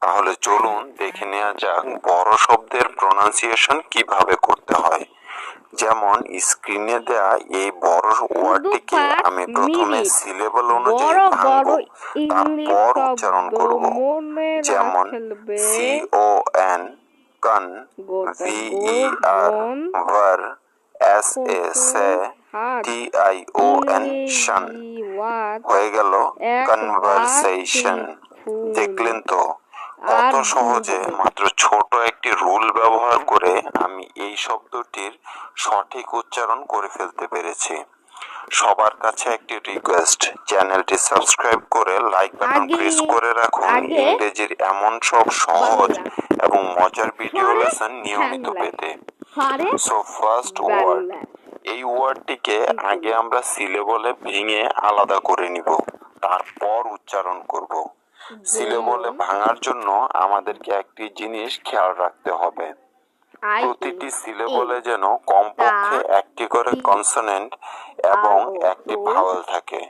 তাহলে চলুন দেখে নেওয়া যাক বড় শব্দের প্রনাউন্সিয়েশন কীভাবে করতে হয়। যেমন স্ক্রিনে দেয়া এই বড় ওয়ার্ডটিকে আমি প্রথমে সিলেবল অনুযায়ী ভাঙবো তারপর উচ্চারণ করব। যেমন C O N con V E R ver S A sa T I O N shun. হয়ে গেল কনভারসেশন দেখলেন তো? কত সহজে মাত্র ছোট একটি রুল ব্যবহার করে আমি এই শব্দটির সঠিক উচ্চারণ করে ফেলতে পেরেছি। সবার কাছে একটি রিকোয়েস্ট চ্যানেলটি সাবস্ক্রাইব করে লাইক বাটন প্রেস করে রাখুন। ইংরেজির এমন সব সহজ এবং মজার ভিডিও লেসন নিয়মিত পেতে। সো ফার্স্ট ওয়ার্ড এই ওয়ার্ডটিকে আগে আমরা সিলেবলে ভেঙে আলাদা করে নিব। তারপর উচ্চারণ করব। সিলেবলে ভাঙার জন্য আমাদেরকে একটি জিনিস খেয়াল রাখতে হবে। প্রতিটি সিলে বলে যেন কমপক্ষে একটি করে কনসোনেন্ট এবং একটি ভাওয়াল থাকে।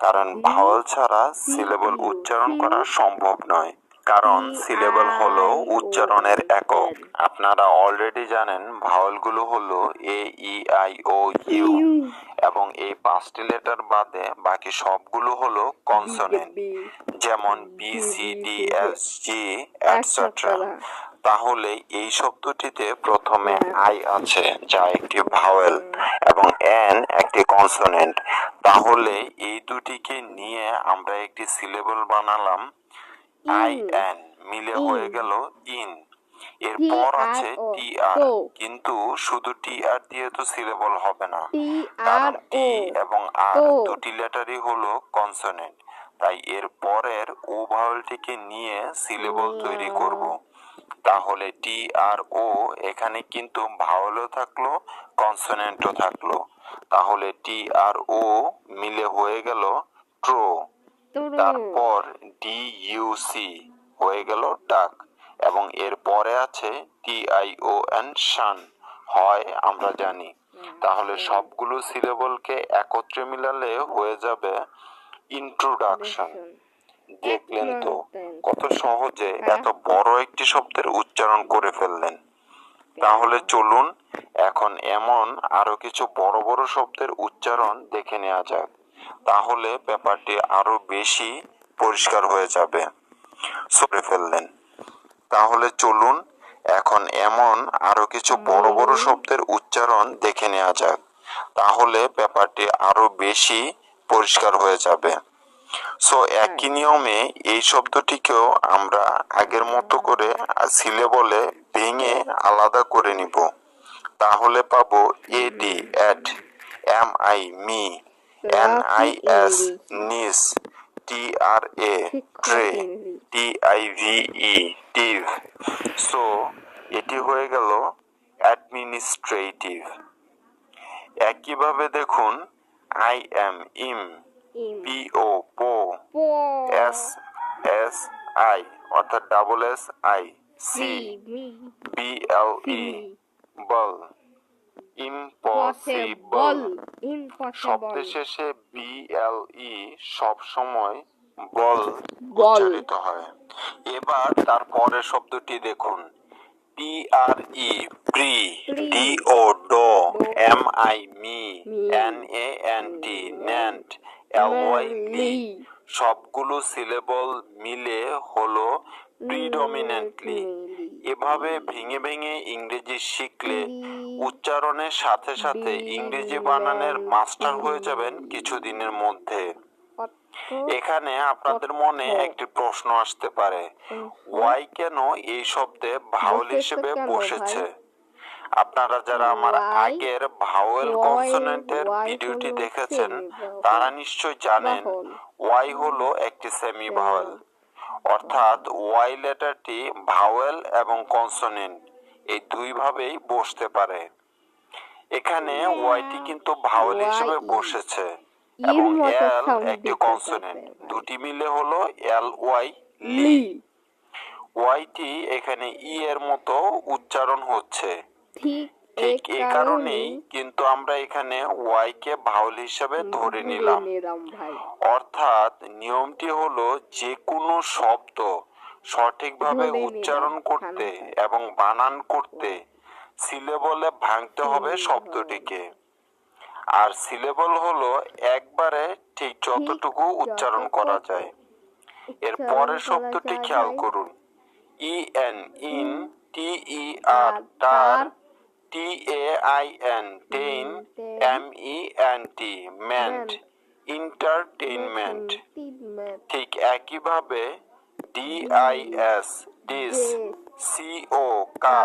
কারণ ভাওয়াল ছাড়া সিলেবল উচ্চারণ করা সম্ভব নয়। কারণ সিলেবল হলো উচ্চারণের একক। আপনারা অলরেডি জানেন ভাওয়েলগুলো হলো এ ই আই ও ইউ এবং এই পাঁচটি লেটার বাদে বাকি সবগুলো হলো কনসোনেন্ট যেমন B C D S G etcetera তাহলে এই শব্দটিতে প্রথমে আই আছে যা একটি ভাওয়েল এবং এন একটি কনসোনেন্ট তাহলে এই দুটিকে নিয়ে আমরা একটি সিলেবল বানালাম। আই এন মিলে হয়ে গেল ইন। এরপর আছে টি আর কিন্তু শুধু টি আর দিয়ে তো সিলেবল হবে না। কারণ টি এবং আর দুটি লেটারই হলো কনসোনেন্ট তাই এর পরের ও ভাওয়েলটিকে নিয়ে সিলেবল তৈরি করব। তাহলে টি আর ও এখানে কিন্তু ভাওয়েলও থাকল কনসোনেন্টও থাকল। তাহলে টি আর ও মিলে হয়ে গেল ট্রো তারপর ডি ইউ সি হয়ে গেল ডাক এবং এর পরে আছে টি আই ও এন শান। হয় আমরা জানি। তাহলে সবগুলো সিলেবলকে একত্রে মিলালে হয়ে যাবে ইন্ট্রোডাকশন দেখলেন তো কত সহজে এত বড় একটি শব্দের উচ্চারণ করে ফেললেন। তাহলে চলুন এখন এমন আরও কিছু বড় বড় শব্দের উচ্চারণ দেখে নেওয়া যাক। তাহলে ব্যাপারটি আরও বেশি পরিষ্কার হয়ে যাবে। সরে ফেললেন। তাহলে চলুন এখন এমন আরও কিছু বড় বড় শব্দের উচ্চারণ দেখে নেওয়া যাক। তাহলে ব্যাপারটি আরও বেশি পরিষ্কার হয়ে যাবে। সো একই নিয়মে এই শব্দটিকেও আমরা আগের মতো করে সিলেবলে ভেঙে আলাদা করে নিব। তাহলে পাবো A D ad M I mi. N I S nis T R A tra T I V E tive so এটি হয়ে গেল অ্যাডমিনিস্ট্রেটিভ একইভাবে দেখুন I M im P O po S S I অর্থাৎ double S I si B L E ble impossible possible impossible শব্দের শেষে B L ই সব সময় বল। উচ্চারিত হয়। এবার তার পরের শব্দটি দেখুন। P R E pre D O do M I mi mi. N A N T nant L Y ly সবগুলো সিলেবল মিলে হলো প্রিডমিনেন্টলি এভাবে ভেঙে ভেঙে ইংরেজি শিখলে উচ্চারণের সাথে সাথে ইংরেজি বানানের মাস্টার হয়ে যাবেন কিছুদিনের মধ্যে। এখানে আপনাদের মনে একটি প্রশ্ন আসতে পারে। ওয়াই কেন এই শব্দে ভাওয়েল হিসেবে বসেছে? আপনারা যারা আমার আগের ভাওয়েল? কনসোনেন্টের ভিডিওটি দেখেছেন তারা নিশ্চয় জানেন ওয়াই হলো একটি সেমি ভাওয়েল অর্থাৎ ওয়াই লেটারটি ভাওয়েল এবং কনসোনেন্ট এই দুই ভাবেই বসতে পারে। এখানে ওয়াইটি কিন্তু ভাওয়েল হিসেবে বসেছে এবং এল একটি। কনসোনেন্ট। দুটি মিলে হলো এল ওয়াই লি। ওয়াইটি এখানে ই এর মতো উচ্চারণ হচ্ছে। এই কারণেই কিন্তু আমরা এখানে ওয়াই কে ভাওয়েল হিসেবে ধরে নিলাম। অর্থাৎ নিয়মটি হলো যে কোনো শব্দ সঠিকভাবে উচ্চারণ করতে এবং বানান করতে সিলেবলে ভাঙতে হবে শব্দটিকে। আর সিলেবল হলো একবারে ঠিক যতটুকু উচ্চারণ করা যায়। এর পরের শব্দটি খেয়াল করুন। E N in T E R ter T A I N tain M E N T ment entertainment Entertainment. ঠিক একইভাবে D I S dis C O co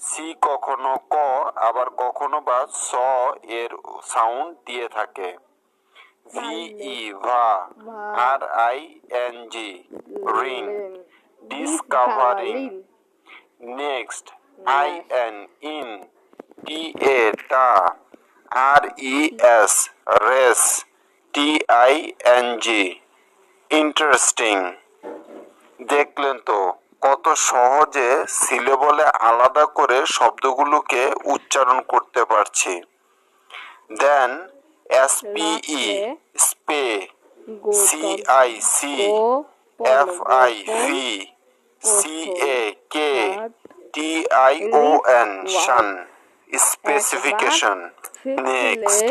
C কখনো ক আবার কখনো বা স এর সাউন্ড দিয়ে থাকে। V. E ver R I N G ring discovering next I N in T A ta R E S res T I N G. Interesting. দেখলেন তো কত সহজে সিলেবলে আলাদা করে শব্দগুলোকে উচ্চারণ করতে পারছি। Then S P E spe C I C F I V C A K T I O N shun. Specification next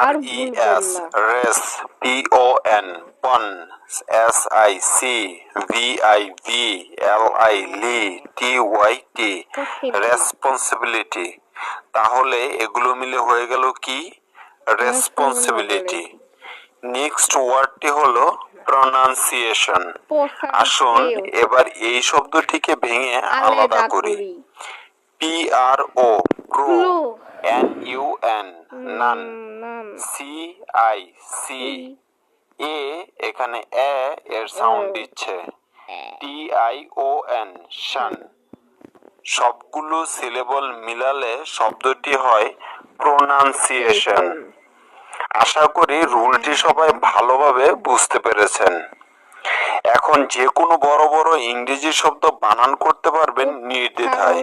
R E S res P O N pon S I C V I V L I li T Y T responsibility তাহলে এগুলো মিলে হয়ে গেল কি? Responsibility next ওয়ার্ডটি হলো pronunciation আসুন এবার এই শব্দটিকে ভেঙে আলাদা করি। P R O Pro. N U N nun nun C I C A এখানে এ এর সাউন্ড দিচ্ছে। T I O N shun. সবগুলো সিলেবল মিলালে শব্দটি হয় প্রোনাউন্সিয়েশন আশা করি রুলটি সবাই ভালোভাবে বুঝতে পেরেছেন। এখন যে কোনো বড় বড় ইংরেজি শব্দ বানান করতে পারবেন নির্দ্বিধায়।